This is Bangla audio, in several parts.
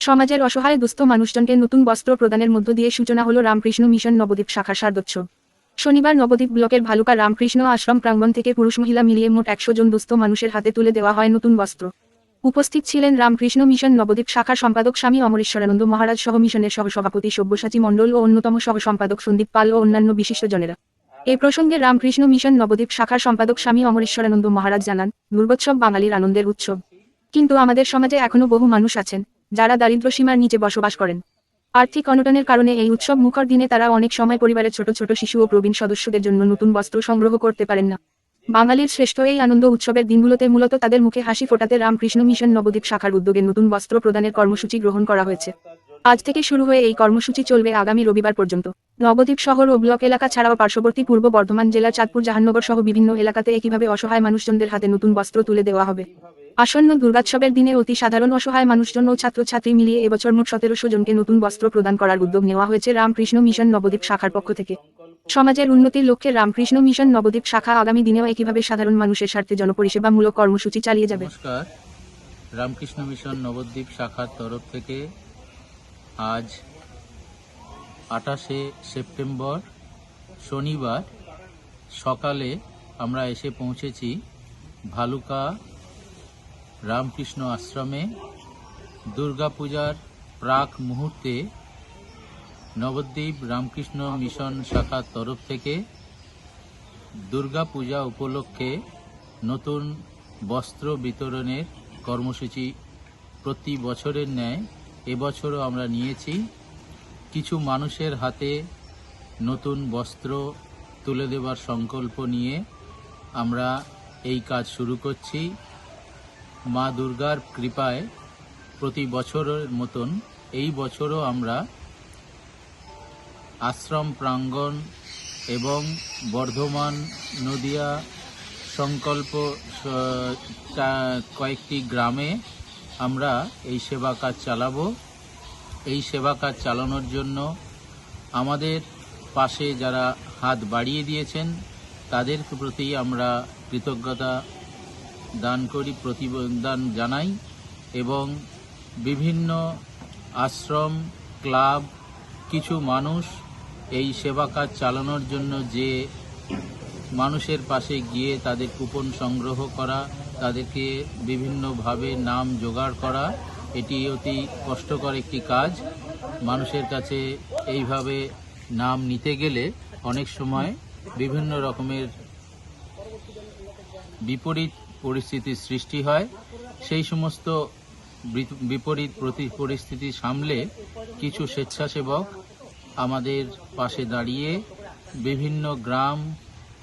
সমাজের অসহায় দুস্থ মানুষজনকে নতুন বস্ত্র প্রদানের মধ্য দিয়ে সূচনা হল রামকৃষ্ণ মিশন নবদ্বীপ শাখার শারদোৎসব শনিবার নবদ্বীপ ব্লকের ভালুকা রামকৃষ্ণ আশ্রম প্রাঙ্গণ থেকে পুরুষ মহিলা মিলিয়ে মোট একশো জন দুস্থ মানুষের হাতে তুলে দেওয়া হয় নতুন বস্ত্র। উপস্থিত ছিলেন রামকৃষ্ণ মিশন নবদ্বীপ শাখার সম্পাদক স্বামী অমরেশ্বরানন্দ মহারাজ সহ মিশনের সহসভাপতি সব্যসাচী মণ্ডল ও অন্যতম সহ সম্পাদক সন্দীপ পাল ও অন্যান্য বিশিষ্টজনেরা। এ প্রসঙ্গে রামকৃষ্ণ মিশন নবদ্বীপ শাখার সম্পাদক স্বামী অমরেশ্বরানন্দ মহারাজ জানান, দুর্গোৎসব বাঙালির আনন্দের উৎসব। কিন্তু আমাদের সমাজে এখনও বহু মানুষ আছেন। যারা দারিদ্র সীমার নিচে বসবাস করেন। আর্থিক অনটনের কারণে এই উৎসব মুখর দিনে তারা অনেক সময় পরিবারের ছোট ছোট শিশু ও প্রবীণ সদস্যদের জন্য নতুন বস্ত্র সংগ্রহ করতে পারেন না। বাঙালির শ্রেষ্ঠ এই আনন্দ উৎসবের দিনগুলোতে মূলত তাদের মুখে হাসি ফোটাতে রামকৃষ্ণ মিশন নবদ্বীপ শাখার উদ্যোগে নতুন বস্ত্র প্রদানের কর্মসূচি গ্রহণ করা হয়েছে। আজ থেকে শুরু হয়ে এই কর্মসূচি চলবে আগামী রবিবার পর্যন্ত। নবদ্বীপ শহর ও ব্লক এলাকা ছাড়াও পার্শ্ববর্তী পূর্ব বর্ধমান জেলার চাঁদপুর জাহানগর সহ বিভিন্ন এলাকাতে একইভাবে অসহায় মানুষজনদের হাতে নতুন বস্ত্র তুলে দেওয়া হবে। আসন্ন দুর্গোৎসবের দিনে অতি সাধারণ অসহায় মানুষজন ও ছাত্রছাত্রী মিলিয়ে এবছর মোট সতেরোশো জনকে নতুন বস্ত্র প্রদান করার উদ্যোগ নেওয়া হয়েছে রামকৃষ্ণ মিশন নবদ্বীপ শাখার পক্ষ থেকে। সমাজের উন্নতির লক্ষ্যে রামকৃষ্ণ মিশন নবদ্বীপ শাখা আগামী দিনেও একইভাবে সাধারণ মানুষের স্বার্থে জনপরিষেবামূলক কর্মসূচি চালিয়ে যাবে। নমস্কার। রামকৃষ্ণ মিশন নবদ্বীপ শাখার তরফ থেকে আজ আঠাশে সেপ্টেম্বর শনিবার সকালে আমরা এসে পৌঁছেছি ভালুকা রামকৃষ্ণ আশ্রমে দুর্গাপূজার প্রাক মুহূর্তে নবদ্বীপ রামকৃষ্ণ মিশন শাখার তরফ থেকে দুর্গাপূজা উপলক্ষে নতুন বস্ত্র বিতরণের কর্মসূচি প্রতি বছরের ন্যায় এবছরও আমরা নিয়েছি। কিছু মানুষের হাতে নতুন বস্ত্র তুলে দেওয়ার সংকল্প নিয়ে আমরা এই কাজ শুরু করছি। মা দুর্গার কৃপায় প্রতি বছরের মতন এই বছরও আমরা আশ্রম প্রাঙ্গণ এবং বর্ধমান নদিয়া সংকল্প কয়েকটি গ্রামে আমরা এই সেবা কাজ চালাবো। এই সেবা কাজ চালানোর জন্য আমাদের পাশে যারা হাত বাড়িয়ে দিয়েছেন, তাদের প্রতি আমরা কৃতজ্ঞতা দান করি, প্রতিদান জানাই এবং বিভিন্ন আশ্রম, ক্লাব, কিছু মানুষ এই সেবা কাজ চালানোর জন্য যে মানুষের পাশে গিয়ে তাদের কুপন সংগ্রহ করা, তাদেরকে বিভিন্নভাবে নাম জোগাড় করা, এটি অতি কষ্টকর একটি কাজ। মানুষের কাছে এইভাবে নাম নিতে গেলে অনেক সময় বিভিন্ন রকমের বিপরীত পরিস্থিতির সৃষ্টি হয়, সেই সমস্ত বিপরীত প্রতি পরিস্থিতি সামলে কিছু স্বেচ্ছাসেবক আমাদের পাশে দাঁড়িয়ে বিভিন্ন গ্রাম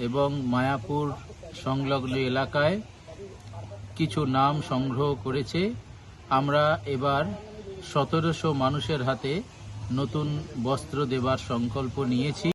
এবং মায়াপুর সংলগ্ন এলাকায় কিছু নাম সংগ্রহ করেছে। আমরা এবার সতেরোশো মানুষের হাতে নতুন বস্ত্র দেবার সংকল্প নিয়েছি।